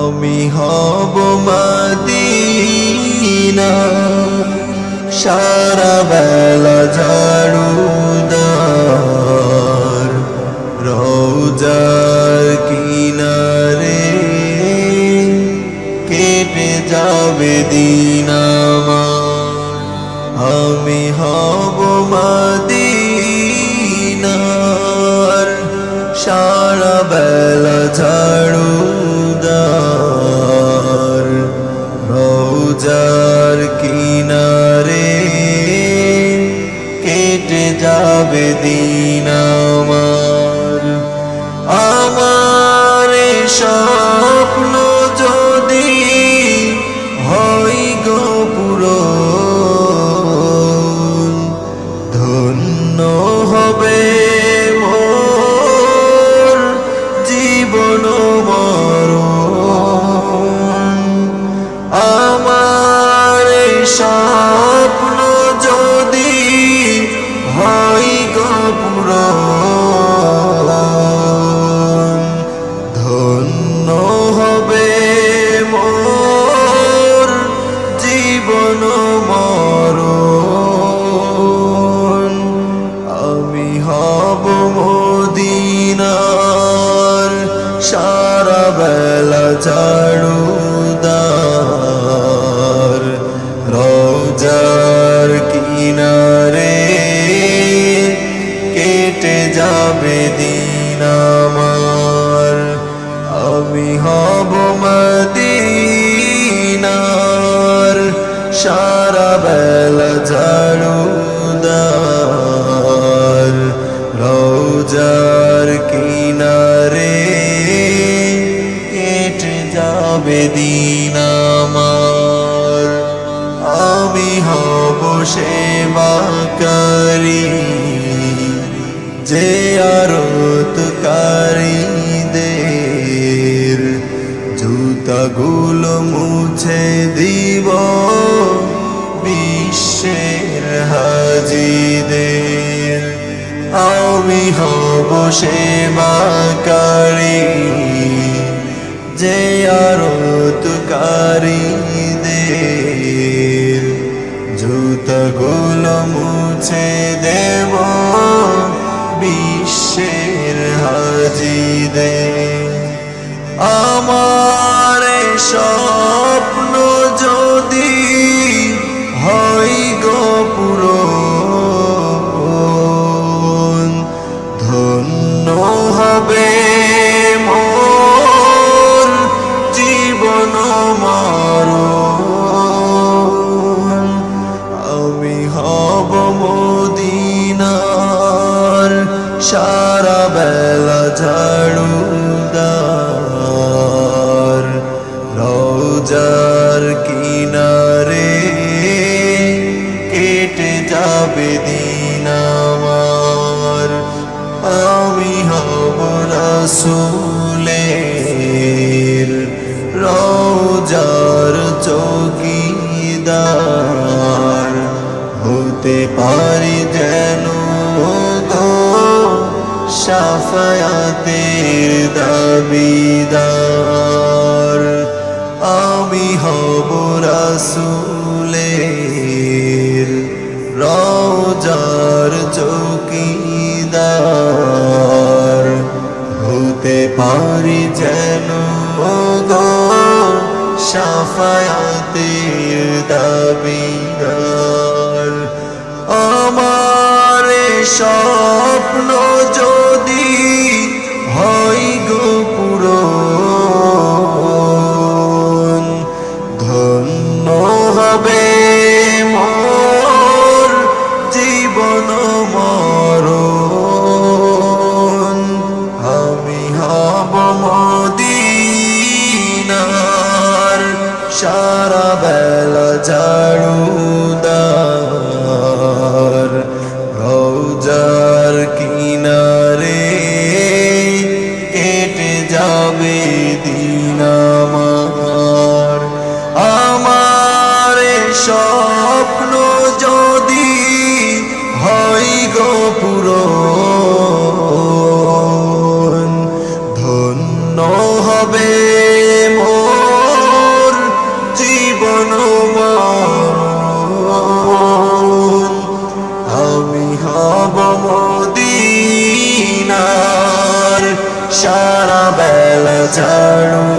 আমি হব মদিনা সারা বেলা ঝাড়ুদার রোজার কিনারে কেটে যাবে দিন। আমি হব মদিনার সারা বেলা ঝাড়ুদার স্বপ্ন যদি হই গো পুরো ধন্য হবে। বেলা যাবে দিন আমি হব সেবাকারী, যে আরতকারীদের জুতাগুলো মুছে দিব বিশ্বের হাজিদের। আমি হব সেবাকারী, যে আরতকারীদের জুতগুলো মুছে দেব বিশ্বের হাজিদের। আমার এই ঝাড়ুদার রোজার কিনারে কেটে যাবে দিন আমার। আমি হব রাসুলের রোজার চৌকিদার। সাফায়াতের দাবিদার। আমি হব রাসুলের রোজার চৌকিদার। হতে পারি যেন গো সাফায়াতের দাবিদার। আমার স্বপ্ন যদি স্বপ্ন যদি হই গো ধন্য হবে মোর জীবন আমি হব মদিনার সারা বেলা ছাড়ু